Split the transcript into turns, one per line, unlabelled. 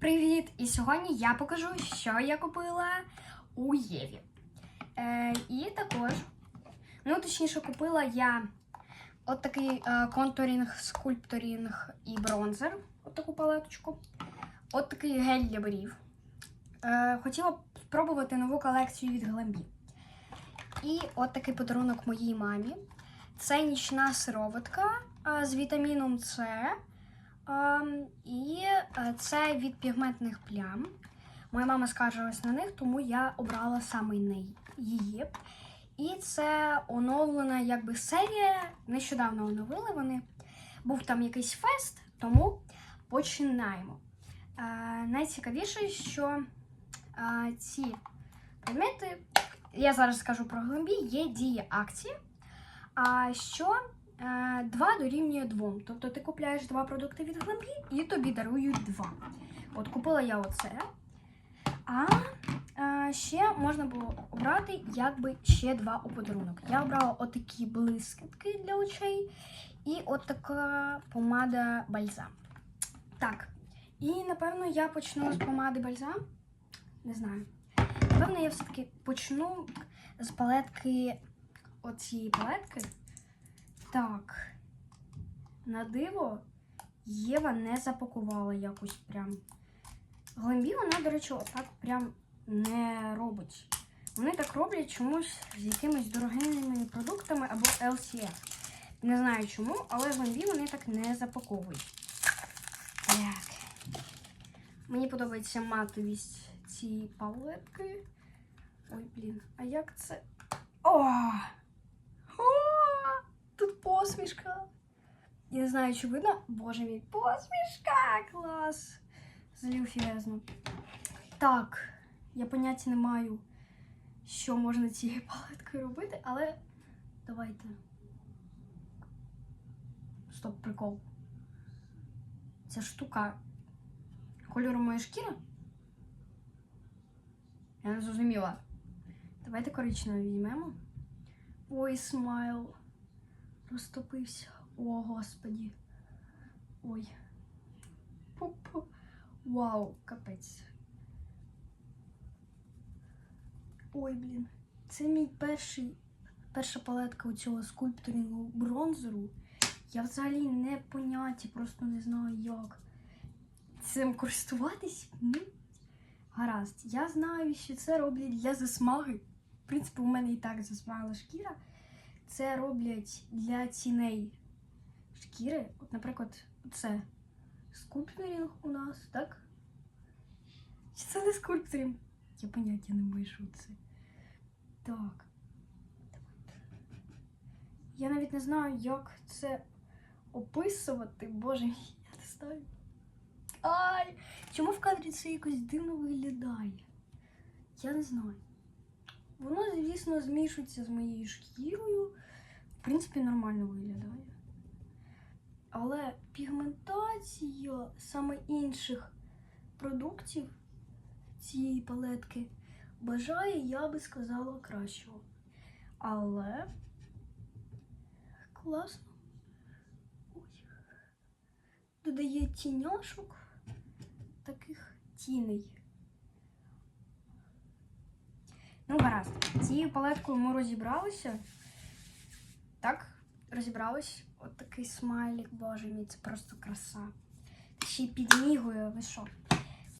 Привіт! І сьогодні я покажу, що я купила у Єві. Е, і також, ну точніше, купила я от такий е, контурінг, скульпторінг і бронзер. От таку палеточку. От такий гель для брів. Е, хотіла спробувати нову колекцію від Glambi. І от такий подарунок моїй мамі. Це нічна сироватка е, з вітаміном С. Ем, і е, це від пігментних плям. Моя мама скаржилась на них, тому я обрала саме її. І це оновлена якби серія. Нещодавно оновили вони. Був там якийсь фест, тому починаємо. Е, найцікавіше, що е, ці предмети, я зараз скажу про глимбі, є дія акції. А що 2 дорівнює 2. Тобто ти купляєш два продукти від Глембі і тобі дарують два. От купила я оце. А е, ще можна було обрати якби ще два у подарунок. Я обрала отакі блискітки для очей і така помада бальзам. Так. І напевно я почну з помади бальзам. Не знаю. Напевно, я все-таки почну з палетки оцієї палетки. Так. На диво Єва не запакувала якось прям. Глембі вона, до речі, отак прям не робить. Вони так роблять чомусь з якимись дорогими продуктами або LCF. Не знаю чому, але Глембі вони так не запаковують. Так. Мені подобається матовість цієї палетки. Ой, блін, а як це? О! Тут посмішка. Я не знаю, чи видно. Боже мій, посмішка! Клас! Залюфіезно. Так, я поняття не маю, що можна цією палеткою робити, але давайте. Стоп, прикол. Ця штука кольору моєї шкіри? Я не зрозуміла. Давайте коричневе візьмемо. Ой, смайл. Розтопився. О, господі. Ой. Пу-пу. Вау, капець. Ой, блін. Це мій перший, перша палетка у цього скульпторінгу бронзеру. Я взагалі не поняття, просто не знаю як цим користуватись. Ну, гаразд. Я знаю, що це роблять для засмаги. В принципі, у мене і так засмагла шкіра. Це роблять для ціней шкіри. От, наприклад, це скульпторінг у нас, так? Чи це не скульпторінг? Я поняття не маю, це. Так. Я навіть не знаю, як це описувати. Боже я не знаю. Ай! Чому в кадрі це якось дивно виглядає? Я не знаю. Воно, звісно, змішується з моєю шкірою. В принципі, нормально виглядає. Але пігментація саме інших продуктів цієї палетки бажає, я би сказала, кращого. Але класно. Ой. Додає тіняшок таких тіней. Ну, гаразд. Цією палеткою ми розібралися. Так, отакий От такий смайлик, боже мій, це просто краса. Ще й підмігує, ви що?